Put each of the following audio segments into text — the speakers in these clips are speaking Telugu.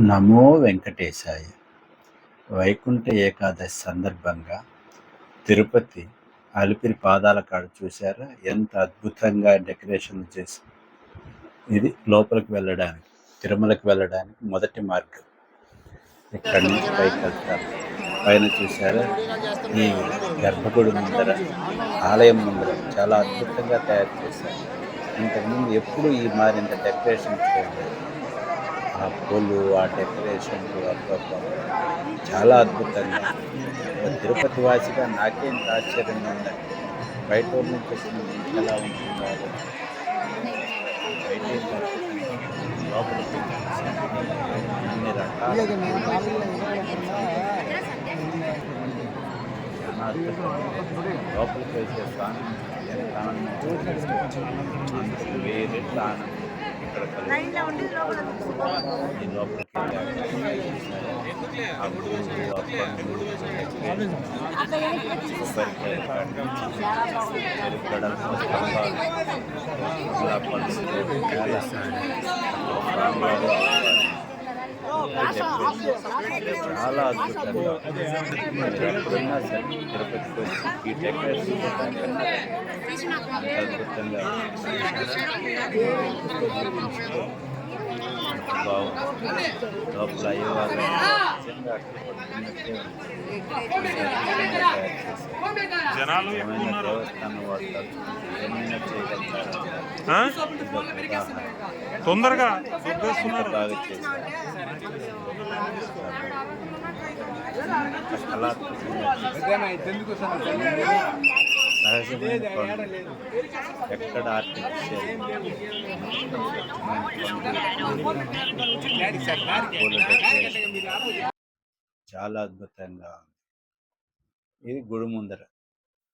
నమో వెంకటేశాయ. వైకుంఠ ఏకాదశి సందర్భంగా తిరుపతి అలిపిరి పాదాల కాడ చూసారా ఎంత అద్భుతంగా డెకరేషన్ చేసి ఇది లోపలికి వెళ్ళడానికి తిరుమలకి వెళ్ళడానికి మొదటి మార్గం. ఇక్కడి నుంచి పైకి వెళ్తారు. పైన చూసారా ఈ గర్భగుడి ముందర ఆలయం ముందర చాలా అద్భుతంగా తయారు చేశారు. ఇంతకుముందు ఎప్పుడు ఈ మారింత డెకరేషన్ చేయలేదు. ఆ పూలు ఆ డెకరేషన్ చాలా అద్భుతంగా. తిరుపతి వాసిగా నాకేం ఆశ్చర్యంగా ఉందంటే బయట నుంచి వచ్చిన ఎలా ఉంటుందో. బయట లోపలికి అన్ని రకాల లోపలికి వచ్చే స్వామి ఎంత ఆనందం. వేరే ఆనందం. ఇక్కడ పండ్లు, చాలా అద్భుతంగా ఎప్పుడున్నా సరే తిరుపతికి వచ్చి ఈ డెకరేషన్ అద్భుతంగా పడుకున్నట్టే ఉంది. అద్భుతంగా తయారు చేశారు. జనాలు ఎక్కువ ఉన్నారు తొందరగా కళాత్మకంగా సహజమైన కొండ. ఎక్కడ ఆర్టిఫిషియల్ చాలా అద్భుతంగా ఉంది. ఇది గుడి ముందర.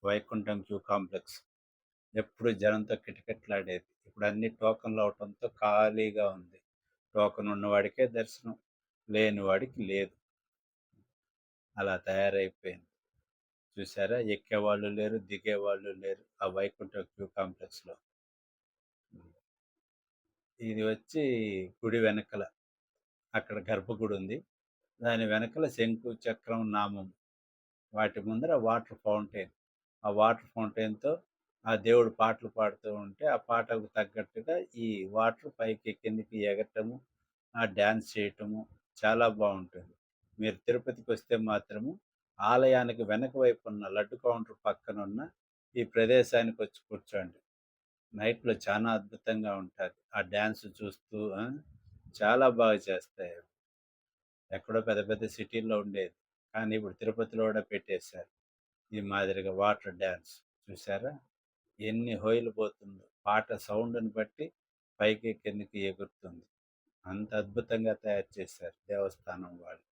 Vaikuntham queue complex. ఎప్పుడు జనంతో కిటకిటలాడేది. ఇప్పుడు అన్ని టోకన్లు అవటంతో ఖాళీగా ఉంది. టోకన్ ఉన్నవాడికే దర్శనం. లేని వాడికి లేదు. అలా తయారైపోయింది. చూసారా? ఎక్కేవాళ్ళు లేరు దిగేవాళ్ళు లేరు ఆ వైకుంఠ క్యూ కాంప్లెక్స్లో. ఇది వచ్చి గుడి వెనకల. అక్కడ గర్భగుడి ఉంది. దాని వెనకల శంకు చక్రం నామం. వాటి ముందర వాటర్ ఫౌంటైన్. ఆ వాటర్ ఫౌంటైన్తో ఆ దేవుడు పాటలు పాడుతూ ఉంటే ఆ పాటలకు తగ్గట్టుగా ఈ వాటర్ పైకి కిందికి ఎగటము ఆ డ్యాన్స్ చేయటము చాలా బాగుంటుంది. మీరు తిరుపతికి వస్తే మాత్రము ఆలయానికి వెనక వైపు ఉన్న లడ్డు కౌంటర్ పక్కన ఉన్న ఈ ప్రదేశానికి వచ్చి కూర్చోండి. నైట్లో చాలా అద్భుతంగా ఉంటుంది ఆ డ్యాన్స్ చూస్తూ చాలా బాగా చేస్తాయి. ఎక్కడో పెద్ద పెద్ద సిటీల్లో ఉండేది. కానీ ఇప్పుడు తిరుపతిలో కూడా పెట్టేశారు. ఈ మాదిరిగా వాటర్ డ్యాన్స్ చూసారా ఎన్ని హోయిలు పోతుందో. పాట సౌండ్ని బట్టి పైకి కిందకి ఎగురుతుంది. అంత అద్భుతంగా తయారు చేశారు దేవస్థానం వాళ్ళు.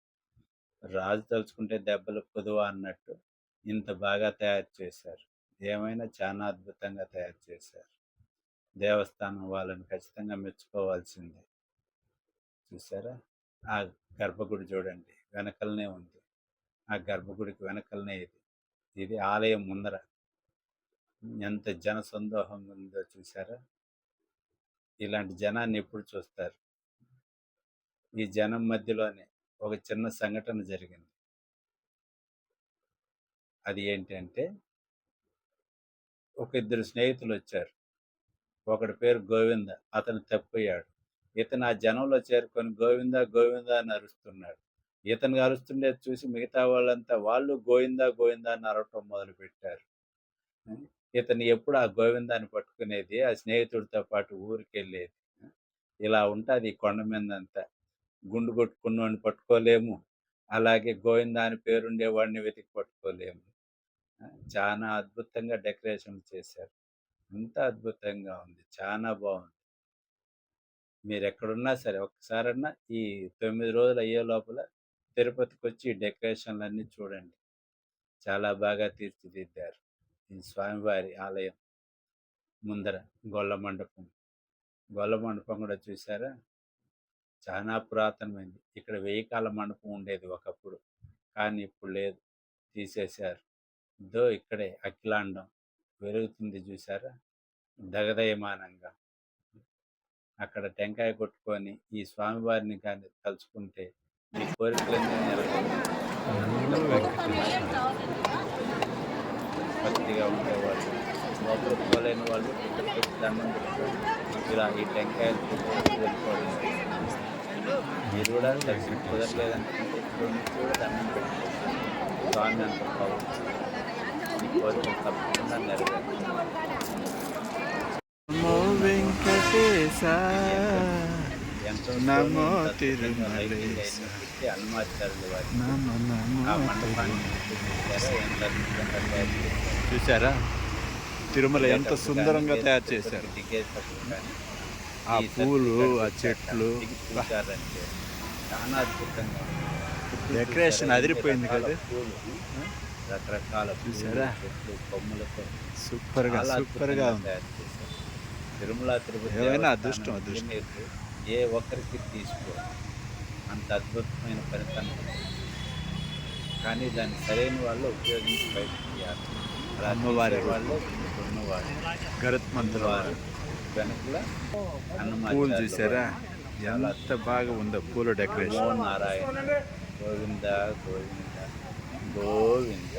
రాజు తలుచుకుంటే దెబ్బలు పొదువ అన్నట్టు ఇంత బాగా తయారు చేశారు. ఏమైనా చాలా అద్భుతంగా తయారు చేశారు. దేవస్థానం వాళ్ళని ఖచ్చితంగా మెచ్చుకోవాల్సిందే. చూసారా ఆ గర్భగుడి చూడండి వెనకలనే ఉంది. ఆ గర్భగుడికి వెనకలనే ఇది. ఇది ఆలయం ముందర. ఎంత జన సందోహం ఉందో చూసారా ఇలాంటి జనాన్ని ఎప్పుడు చూస్తారు? ఈ జనం మధ్యలోనే ఒక చిన్న సంఘటన జరిగింది. అది ఏంటంటే ఒక ఇద్దరు స్నేహితులు వచ్చారు ఒకడి పేరు గోవింద అతను తప్పిపోయాడు ఇతను ఆ జనంలో చేరుకొని గోవింద గోవింద అని అరుస్తున్నాడు. ఇతను అరుస్తుండేది చూసి మిగతా వాళ్ళంతా వాళ్ళు గోవిందా గోవిందా అని అరవటం మొదలుపెట్టారు. ఇతను ఎప్పుడు ఆ గోవిందాన్ని పట్టుకునేది ఆ స్నేహితుడితో పాటు ఊరికి వెళ్ళేది ఇలా ఉంటుంది ఈ కొండ మీదంతా. గుండు కొట్టుకున్నవాడిని పట్టుకోలేము. అలాగే గోవిందా అని పేరుండేవాడిని వెతికి పట్టుకోలేము. చాలా అద్భుతంగా డెకరేషన్ చేశారు. అంత అద్భుతంగా ఉంది. చాలా బాగుంది. మీరు ఎక్కడున్నా సరే ఒక్కసారన్నా ఈ తొమ్మిది రోజులు అయ్యే లోపల తిరుపతికి వచ్చి ఈ డెకరేషన్లన్నీ చూడండి. చాలా బాగా తీర్చిదిద్దారు. ఈ స్వామివారి ఆలయం ముందర గొల్ల మండపం. గొల్ల మండపం కూడా చూసారా చాలా పురాతనమైంది. ఇక్కడ వెయ్యి కాల మండపం ఉండేది ఒకప్పుడు. కానీ ఇప్పుడు లేదు. తీసేశారు. దో ఇక్కడే అఖిలాండం. వెలుగుతుంది చూసారా దగదయమానంగా. అక్కడ టెంకాయ కొట్టుకొని ఈ స్వామివారిని కానీ తలుచుకుంటే మీ కోరికలన్నీ భక్తిగా ఉండేవాళ్ళు. లోపల పోలేని వాళ్ళు దండం ఇలా ఈ టెంకాయలు మీరు కూడా దర్శనం కుదరలేదంటే నుంచి కూడా దండం పెట్టుకోవచ్చు స్వామి అంత బాగుంది తప్పకుండా నెరవేరుతాయి నమో వెంకటేశ నమో తిరుమలేశ. నమో నమో చూసారా తిరుమల ఎంత సుందరంగా తయారు చేశారు ఆ పూలు ఆ చెట్లు చాలా అద్భుతంగా డెకరేషన్? అదిరిపోయింది కదా? రకరకాల? చెట్లు కొమ్మలతో సూపర్గా చాలా సూపర్గా అద్భుతంగా ఉంది. తిరుమల తిరుపతి ఏమైనా అదృష్టం, అదృష్టం. ఏ ఒక్కరికి తీసుకో అంత అద్భుతమైన పనితనం కానీ దాన్ని సరైన వాళ్ళు ఉపయోగించి బయటకు తీయాలి అమ్మవారి వాళ్ళు గరుత్ మంత్రం వారు వెనకల పూలు చూసారా? ఎంత బాగా ఉందో పూల డెకరేషన్. నారాయణ గోవింద గోవింద గోవింద.